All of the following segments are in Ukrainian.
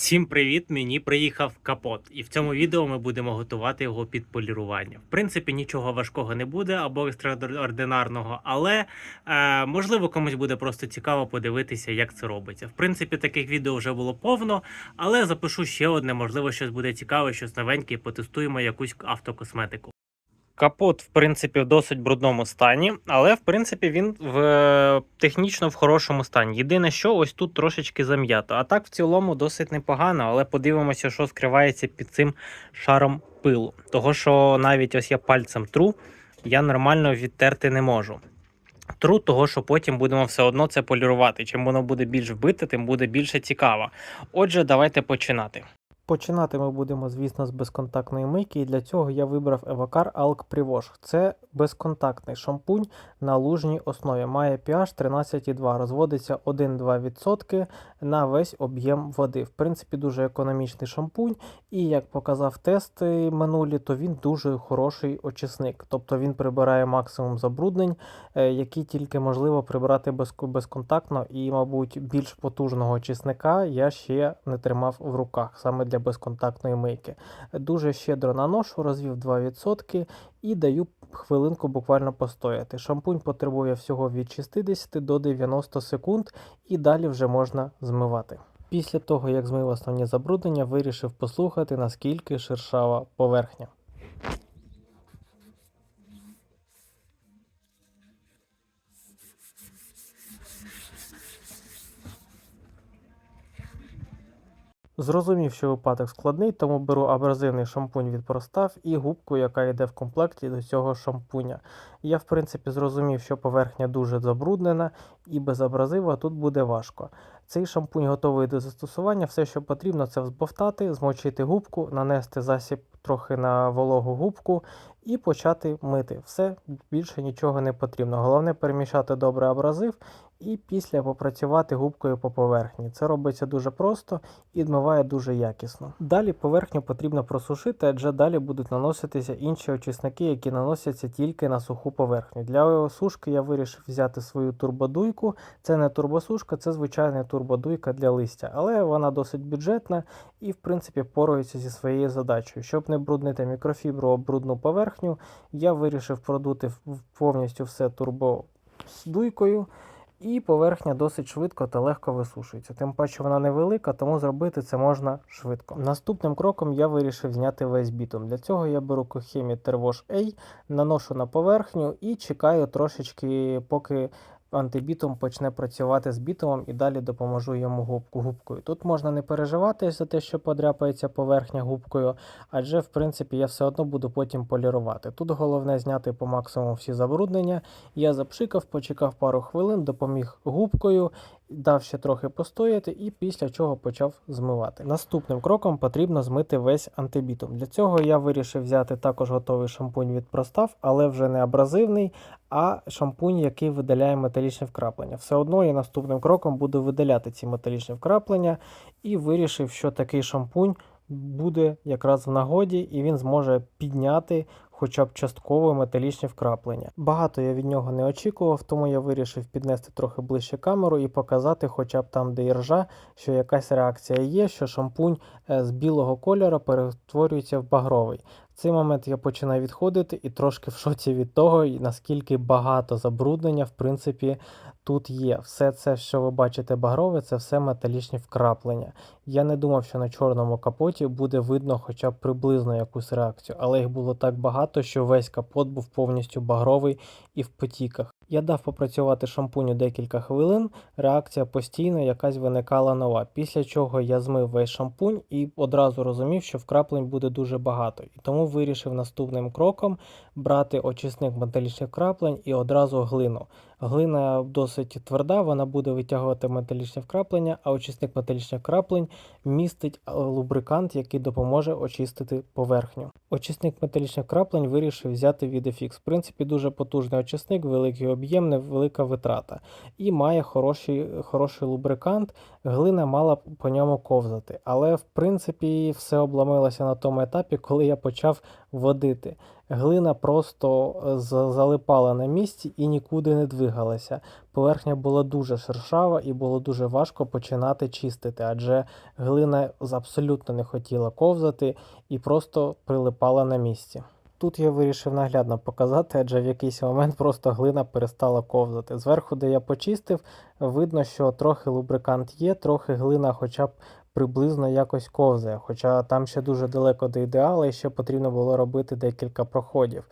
Всім привіт! Мені приїхав капот, і в цьому відео ми будемо готувати його під полірування. В принципі, нічого важкого не буде або екстраординарного, але е, можливо комусь буде просто цікаво подивитися, як це робиться. В принципі, таких відео вже було повно, але запишу ще одне, можливо, щось буде цікаве, щось новеньке, і потестуємо якусь автокосметику. Капот, в принципі, в досить брудному стані, але в принципі він в технічно в хорошому стані. Єдине, що ось тут трошечки зам'ято. А так в цілому досить непогано, але подивимося, що скривається під цим шаром пилу. Того, що навіть ось я пальцем тру, я нормально відтерти не можу. Тру, того, що потім будемо все одно це полірувати. Чим воно буде більш вбите, тим буде більше цікаво. Отже, давайте починати. Починати ми будемо, звісно, з безконтактної мийки, і для цього я вибрав Evocar Alk Privosh. Це безконтактний шампунь на лужній основі. Має pH 13,2, розводиться 1-2% на весь об'єм води. В принципі, дуже економічний шампунь, і як показав тести минулі, то він дуже хороший очисник. Тобто він прибирає максимум забруднень, е, які тільки можливо прибрати безконтактно, і, мабуть, більш потужного очисника я ще не тримав в руках саме для безконтактної мийки. Дуже щедро наношу, розвів 2% і даю хвилинку буквально постояти. Шампунь потребує всього від 60 до 90 секунд, і далі вже можна змивати. Після того, як змив основні забруднення, вирішив послухати, наскільки шершава поверхня. Зрозумів, що випадок складний, тому беру абразивний шампунь від Простав і губку, яка йде в комплекті до цього шампуня. Я, в принципі, зрозумів, що поверхня дуже забруднена і без абразива тут буде важко. Цей шампунь готовий до застосування. Все, що потрібно, це взбовтати, змочити губку, нанести засіб трохи на вологу губку і почати мити. Все, більше нічого не потрібно. Головне перемішати добре абразив і після попрацювати губкою по поверхні. Це робиться дуже просто і відмиває дуже якісно. Далі поверхню потрібно просушити, адже далі будуть наноситися інші очисники, які наносяться тільки на суху поверхню. Для сушки я вирішив взяти свою турбодуйку. Це не турбосушка, це звичайна турбодуйка для листя, але вона досить бюджетна і, в принципі, порується зі своєю задачею. Щоб не бруднити мікрофібру об брудну поверхню, я вирішив продути повністю все турбодуйкою. І поверхня досить швидко та легко висушується. Тим паче вона невелика, тому зробити це можна швидко. Наступним кроком я вирішив зняти весь бітум. Для цього я беру Cochemi Terwash A, наношу на поверхню і чекаю трошечки, поки антибітум почне працювати з бітумом і далі допоможу йому губку губкою. Тут можна не переживати за те, що подряпається поверхня губкою, адже в принципі я все одно буду потім полірувати. Тут головне зняти по максимуму всі забруднення. Я запшикав, почекав пару хвилин, допоміг губкою, дав ще трохи постояти і після чого почав змивати. Наступним кроком потрібно змити весь антибітум. Для цього я вирішив взяти також готовий шампунь від Простав, але вже не абразивний, а шампунь, який видаляє металічне вкраплення. Все одно я наступним кроком буду видаляти ці металічні вкраплення і вирішив, що такий шампунь буде якраз в нагоді, і він зможе підняти хоча б частково металічні вкраплення. Багато я від нього не очікував, тому я вирішив піднести трохи ближче камеру і показати, хоча б там, де є ржа, що якась реакція є, що шампунь е, з білого кольору перетворюється в багровий. В цей момент я починаю відходити і трошки в шоці від того, наскільки багато забруднення, в принципі, тут є. Все це, що ви бачите багрове, це все металічні вкраплення. Я не думав, що на чорному капоті буде видно хоча б приблизно якусь реакцію, але їх було так багато, що весь капот був повністю багровий і в потіках. Я дав попрацювати шампуню декілька хвилин, реакція постійно якась виникала нова. Після чого я змив весь шампунь і одразу розумів, що вкраплень буде дуже багато. І тому вирішив наступним кроком брати очисник металічних краплень і одразу глину. Глина досить тверда, вона буде витягувати металічні вкраплення, а очисник металічних вкраплень містить е, лубрикант, який допоможе очистити поверхню. Очисник металічних вкраплень вирішив взяти від FX. В принципі, дуже потужний очисник, великий об'єм, невелика витрата. І має хороший, хороший лубрикант. Глина мала по ньому ковзати. Але в принципі все обламилося на тому етапі, коли я почав водити. Глина просто е, залипала на місці і нікуди не двигалася. Поверхня була дуже шершава і було дуже важко починати чистити, адже глина абсолютно не хотіла ковзати і просто прилипала на місці. Тут я вирішив наглядно показати, адже в якийсь момент просто глина перестала ковзати. Зверху, де я почистив, видно, що трохи лубрикант є, трохи глина хоча б приблизно якось ковзає. Хоча там ще дуже далеко до ідеалу і ще потрібно було робити декілька проходів.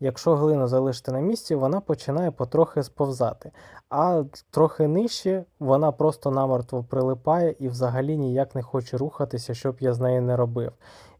Якщо глину залишити на місці, вона починає потрохи сповзати, а трохи нижче вона просто намертво прилипає і взагалі ніяк не хоче рухатися, щоб я з нею не робив.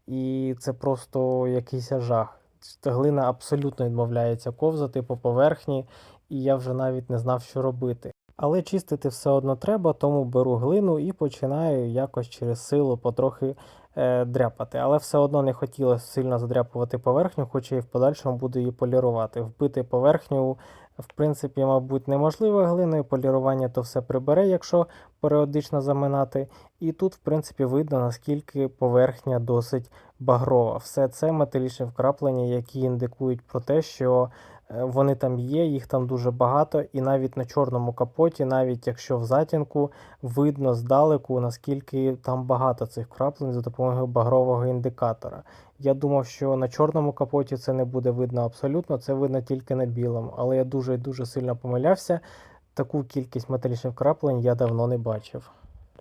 І це просто якийсь жах. Глина абсолютно відмовляється ковзати по поверхні, і я вже навіть не знав, що робити. Але чистити все одно треба, тому беру глину і починаю якось через силу потрохи е, дряпати. Але все одно не хотілося сильно задряпувати поверхню, хоча і в подальшому буду її полірувати. Вбити поверхню, в принципі, мабуть, неможливо глиною. Полірування то все прибере, якщо періодично заминати. І тут, в принципі, видно, наскільки поверхня досить багрова. Все це металічні вкраплення, які індикують про те, що вони там є, їх там дуже багато, і навіть на чорному капоті, навіть якщо в затінку, видно здалеку, наскільки там багато цих вкраплень за допомогою багрового індикатора. Я думав, що на чорному капоті це не буде видно абсолютно, це видно тільки на білому. Але я дуже і дуже сильно помилявся. Таку кількість металічних вкраплень я давно не бачив.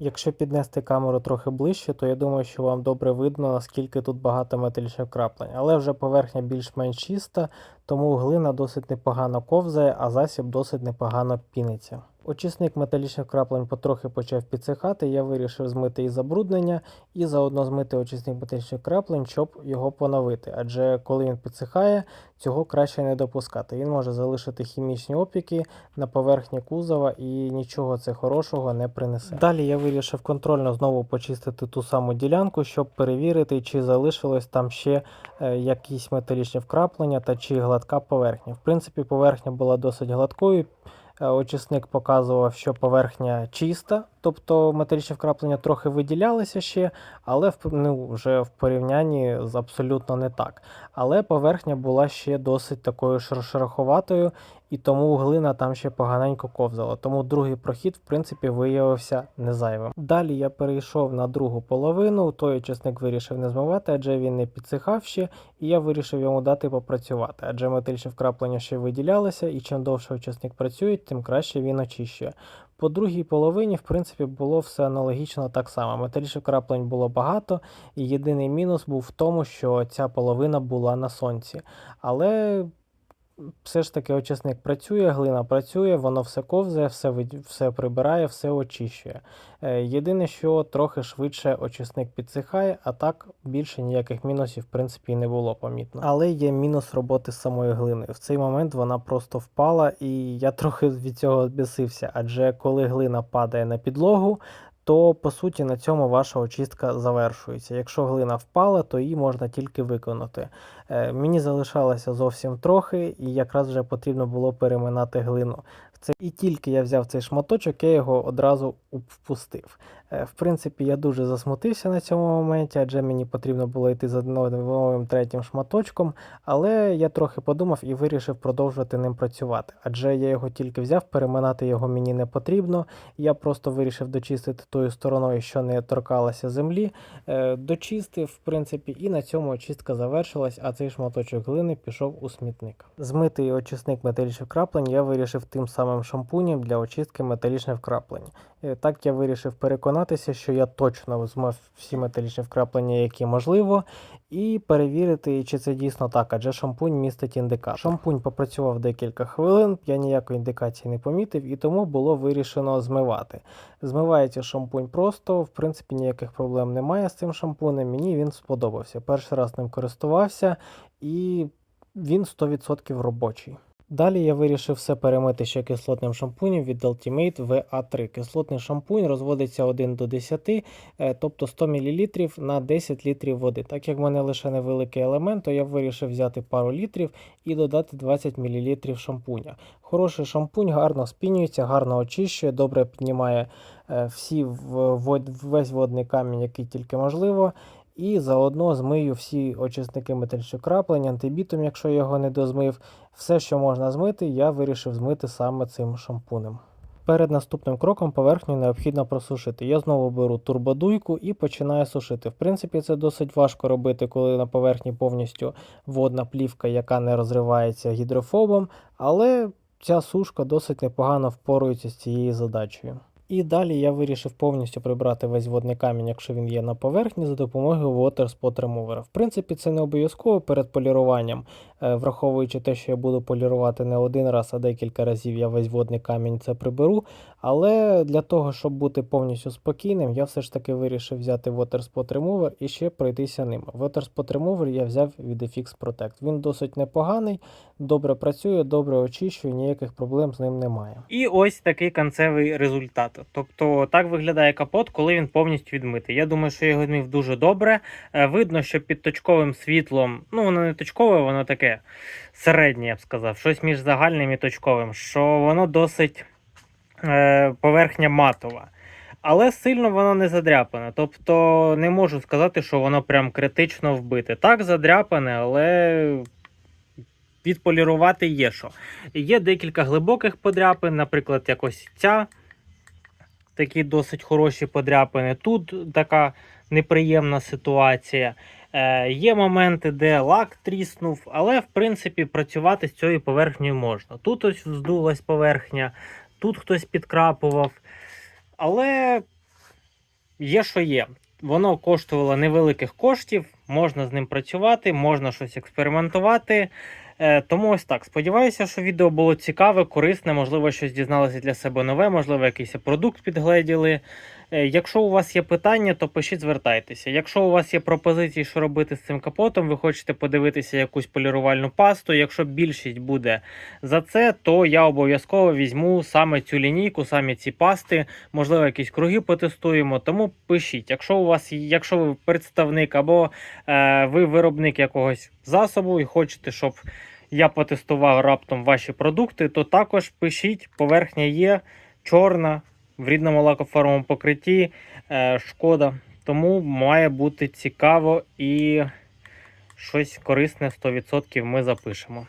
Якщо піднести камеру трохи ближче, то я думаю, що вам добре видно, наскільки тут багато металічних краплень. Але вже поверхня більш-менш чиста, тому глина досить непогано ковзає, а засіб досить непогано піниться. Очисник металічних вкраплень потрохи почав підсихати, я вирішив змити і забруднення, і заодно змити очисник металічних вкраплень, щоб його поновити. Адже коли він підсихає, цього краще не допускати. Він може залишити хімічні опіки на поверхні кузова і нічого це хорошого не принесе. Далі я вирішив контрольно знову почистити ту саму ділянку, щоб перевірити, чи залишилось там ще е, якісь металічні вкраплення та чи гладка поверхня. В принципі, поверхня була досить гладкою. Е, Очисник показував, що поверхня чиста, тобто металічні вкраплення трохи виділялися ще, але ну, вже в порівнянні з абсолютно не так. Але поверхня була ще досить такою шер- шероховатою, і тому глина там ще поганенько ковзала. Тому другий прохід, в принципі, виявився незайвим. Далі я перейшов на другу половину. Той очисник вирішив не змивати, адже він не підсихав ще, і я вирішив йому дати попрацювати, адже металічні вкраплення ще виділялися, і чим довше очисник працює, тим краще він очищує. По другій половині, в принципі, було все аналогічно так само. Металічних краплень було багато, і єдиний мінус був в тому, що ця половина була на сонці. Але все ж таки очисник працює, глина працює, воно все ковзає, все, все прибирає, все очищує. Е, Єдине, що трохи швидше очисник підсихає, а так більше ніяких мінусів, в принципі, не було помітно. Але є мінус роботи з самою глиною. В цей момент вона просто впала, і я трохи від цього збісився, адже коли глина падає на підлогу, то по суті на цьому ваша очистка завершується. Якщо глина впала, то її можна тільки виконати. Е, Мені залишалося зовсім трохи, і якраз вже потрібно було переминати глину. Це і тільки я взяв цей шматочок, я його одразу впустив. Е, В принципі, я дуже засмутився на цьому моменті, адже мені потрібно було йти за новим третім шматочком. Але я трохи подумав і вирішив продовжувати ним працювати. Адже я його тільки взяв, переминати його мені не потрібно. Я просто вирішив дочистити тою стороною, що не торкалася землі. Е, Дочистив, в принципі, і на цьому очистка завершилась, а цей шматочок глини пішов у смітник. Змитий очисник металічних вкраплень я вирішив тим самим шампунем для очистки металічних вкраплень. Е, Так я вирішив переконатися, що я точно змив всі металічні вкраплення, які можливо, і перевірити, чи це дійсно так, адже шампунь містить індикатор. Шампунь попрацював декілька хвилин, я ніякої індикації не помітив, і тому було вирішено змивати. Змивається шампунь просто, в принципі, ніяких проблем немає з цим шампунем. Мені він сподобався. Перший раз ним користувався, і він 100% робочий. Далі я вирішив все перемити ще кислотним шампунем від Ultimate VA3. Кислотний шампунь розводиться 1 до 10, е, тобто 100 мл на 10 літрів води. Так як в мене лише невеликий елемент, то я вирішив взяти пару літрів і додати 20 мл шампуня. Хороший шампунь гарно спінюється, гарно очищує, добре піднімає е, всі весь водний камінь, який тільки можливо. І заодно змию всі очисники металічних краплень, антибітом, якщо його не дозмив. Все, що можна змити, я вирішив змити саме цим шампунем. Перед наступним кроком поверхню необхідно просушити. Я знову беру турбодуйку і починаю сушити. В принципі, це досить важко робити, коли на поверхні повністю водна плівка, яка не розривається гідрофобом, але ця сушка досить непогано впорується з цією задачею. І далі я вирішив повністю прибрати весь водний камінь, якщо він є на поверхні, за допомогою Water Spot Remover. В принципі, це не обов'язково перед поліруванням, враховуючи те, що я буду полірувати не один раз, а декілька разів я весь водний камінь це приберу. Але для того, щоб бути повністю спокійним, я все ж таки вирішив взяти Water Spot Remover і ще пройтися ним. Water Spot Remover я взяв від FX Protect. Він досить непоганий, добре працює, добре очищує, ніяких проблем з ним немає. І ось такий кінцевий результат. Тобто так виглядає капот, коли він повністю відмитий. Я думаю, що я його змив дуже добре. Е, Видно, що під точковим світлом, ну воно не точкове, воно таке середнє, я б сказав, щось між загальним і точковим, що воно досить е, поверхня матова. Але сильно воно не задряпане. Тобто не можу сказати, що воно прям критично вбите. Так, задряпане, але відполірувати є що. Є декілька глибоких подряпин, наприклад, якось ця. Такі досить хороші подряпини. Тут така неприємна ситуація. Е, є моменти, де лак тріснув, але в принципі працювати з цією поверхнею можна. Тут ось вздулась поверхня, тут хтось підкрапував. Але є, що є. Воно коштувало невеликих коштів, можна з ним працювати, можна щось експериментувати. Е, тому ось так. Сподіваюся, що відео було цікаве, корисне, можливо, щось дізналися для себе нове, можливо, якийсь продукт підгледіли. Е, Якщо у вас є питання, то пишіть, звертайтеся. Якщо у вас є пропозиції, що робити з цим капотом, ви хочете подивитися якусь полірувальну пасту. Якщо більшість буде за це, то я обов'язково візьму саме цю лінійку, саме ці пасти, можливо, якісь круги потестуємо. Тому пишіть, якщо у вас, якщо ви представник або е, ви виробник якогось засобу і хочете, щоб я потестував раптом ваші продукти, то також пишіть, поверхня є чорна в рідному лакофармовому покритті. Е, шкода. Тому має бути цікаво і щось корисне 100% ми запишемо.